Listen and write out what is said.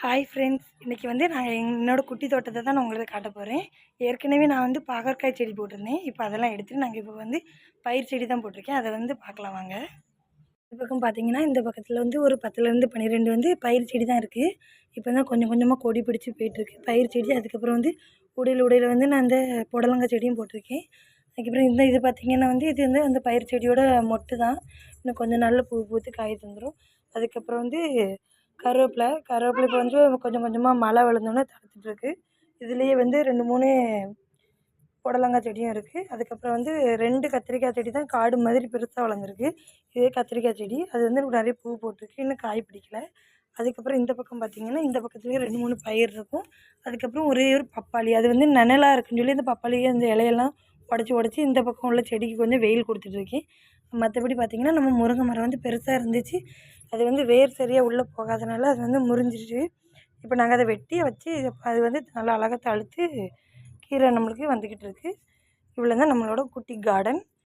Hi friends இன்றைக்கி வந்து நான் என்னோடய குட்டி தோட்டத்தை தான் நான் உங்களுக்கு காட்ட போகிறேன் ஏற்கனவே நான் வந்து பாகற்காய் செடி போட்டிருந்தேன். இப்போ அதெல்லாம் எடுத்துகிட்டு நாங்கள் இப்போ வந்து பயிர் செடி தான் போட்டிருக்கேன். அதை வந்து பார்க்கலாம் வாங்க. இந்த பக்கம் பார்த்தீங்கன்னா இந்த பக்கத்தில் வந்து ஒரு பத்துலேருந்து பன்னிரெண்டு வந்து பயிர் செடி தான் இருக்குது இப்போ தான் கொஞ்சம் கொஞ்சமாக கொடி பிடிச்சி போயிட்டுருக்கு பயிர் செடி அதுக்கப்புறம் வந்து உடையில் உடையில் வந்து நான் அந்த புடலங்காய் செடியும் போட்டிருக்கேன். அதுக்கப்புறம் இந்த இது பார்த்திங்கன்னா வந்து இது வந்து அந்த பயிர் செடியோட மொட்டு தான். இன்னும் கொஞ்சம் நாளில் பூ பூத்து காய் தந்துடும் அதுக்கப்புறம் வந்து கருவேப்பிலை. கருவேப்பிலை இப்போ வந்து கொஞ்சம் கொஞ்சமாக மழை விழுந்தோன்னே தடுத்துட்ருக்கு இதுலேயே வந்து ரெண்டு மூணு புடலங்காய் செடியும் இருக்குது அதுக்கப்புறம் வந்து ரெண்டு கத்திரிக்காய் செடி தான் காடு மாதிரி பெருசாக வளர்ந்துருக்கு. இதே கத்திரிக்காய் செடி. அது வந்து நிறைய பூ போட்டிருக்கு. இன்னும் காய் பிடிக்கல. அதுக்கப்புறம் இந்த பக்கம் பார்த்திங்கன்னா இந்த பக்கத்துலேயே ரெண்டு மூணு பயிர் இருக்கும். அதுக்கப்புறம் ஒரே ஒரு பப்பாளி. அது வந்து நிழலா இருக்குன்னு சொல்லி இந்த பப்பாளியை அந்த இலையெல்லாம் உடச்சி உடச்சி இந்த பக்கம் உள்ள செடிக்கு கொஞ்சம் வெயில் கொடுத்துட்ருக்கேன் மற்றபடி பார்த்திங்கன்னா நம்ம முருங்கை மரம் வந்து பெருசாக இருந்துச்சு. அது வந்து வேர் சரியாக உள்ளே போகாதனால அது வந்து முறிஞ்சிடுச்சு இப்போ நாங்கள் அதை வெட்டி வச்சு அது வந்து நல்லா அழகாக தழுத்து கீரை நம்மளுக்கு வந்துக்கிட்டு இருக்குது இவ்வளோ தான் நம்மளோட குட்டி கார்டன்